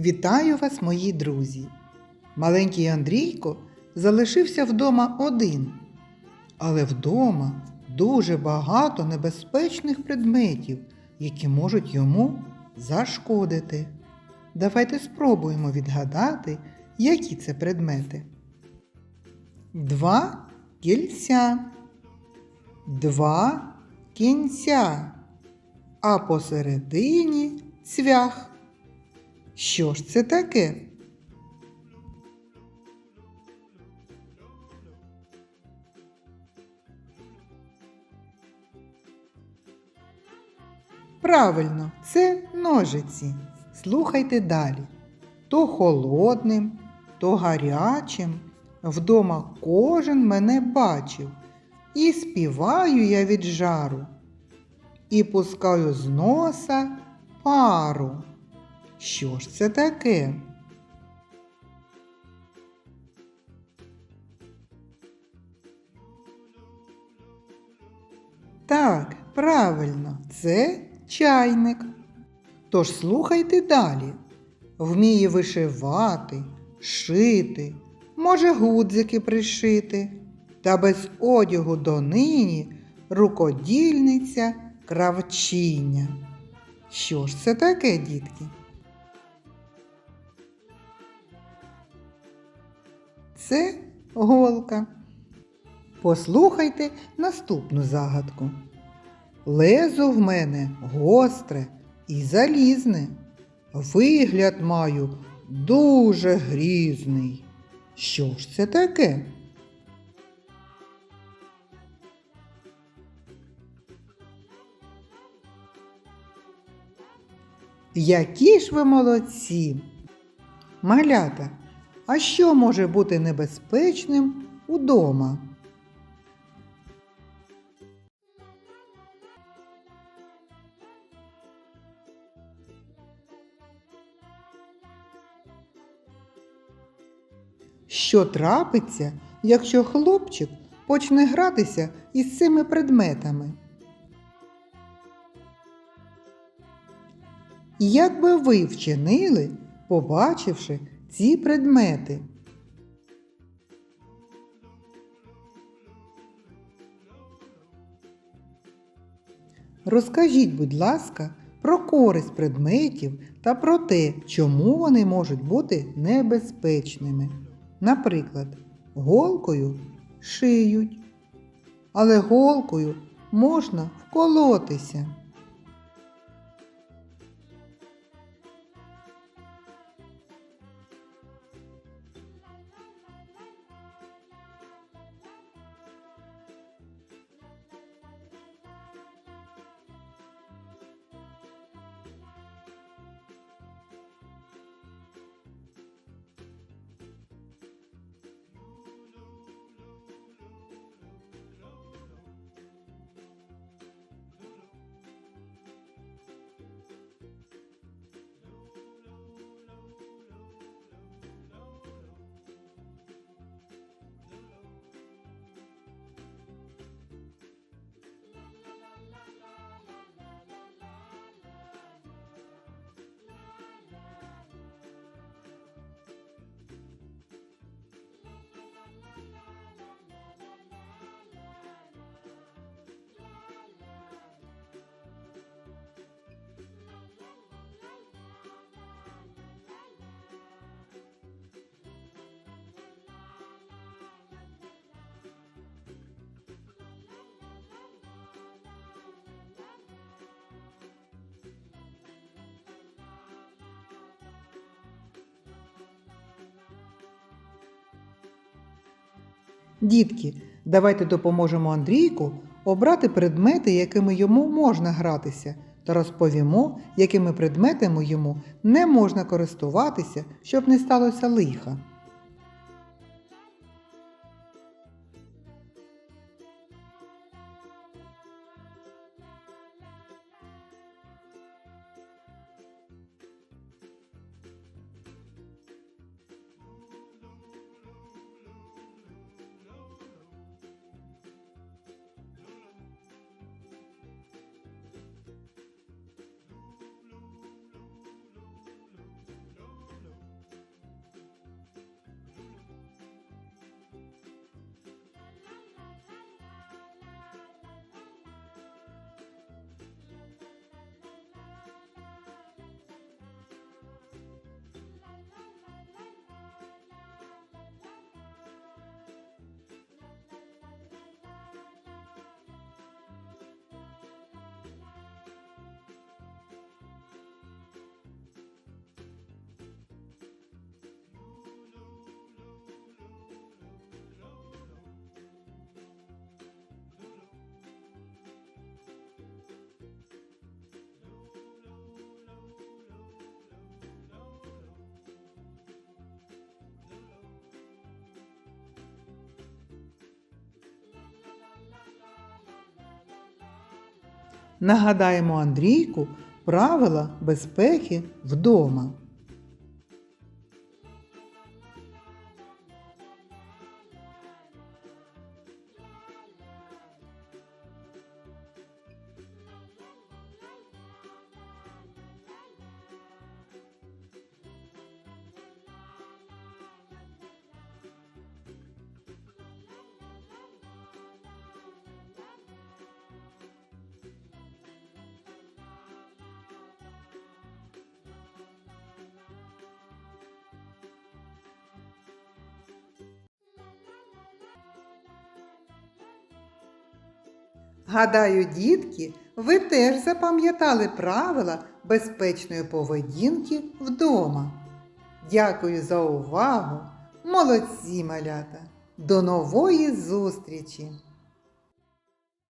Вітаю вас, мої друзі! Маленький Андрійко залишився вдома один, але вдома дуже багато небезпечних предметів, які можуть йому зашкодити. Давайте спробуємо відгадати, які це предмети. Два кільця, два кінця, а посередині цвях. Що ж це таке? Правильно, це ножиці. Слухайте далі. То холодним, то гарячим. Вдома кожен мене бачив. І співаю я від жару, і пускаю з носа пару. Що ж це таке? Так, правильно, це чайник. Тож слухайте далі. Вміє вишивати, шити, може гудзики пришити. Та без одягу донині рукодільниця кравчиня. Що ж це таке, дітки? Це голка. Послухайте наступну загадку. Лезо в мене гостре і залізне. Вигляд маю дуже грізний. Що ж це таке? Які ж ви молодці! Малята, а що може бути небезпечним удома? Що трапиться, якщо хлопчик почне гратися із цими предметами? Як би ви вчинили, побачивши ці предмети? Розкажіть, будь ласка, про користь предметів та про те, чому вони можуть бути небезпечними. Наприклад, голкою шиють, але голкою можна вколотися. Дітки, давайте допоможемо Андрійку обрати предмети, якими йому можна гратися, та розповімо, якими предметами йому не можна користуватися, щоб не сталося лиха. Нагадаємо Андрійку правила безпеки вдома. Гадаю, дітки, ви теж запам'ятали правила безпечної поведінки вдома. Дякую за увагу. Молодці, малята! До нової зустрічі!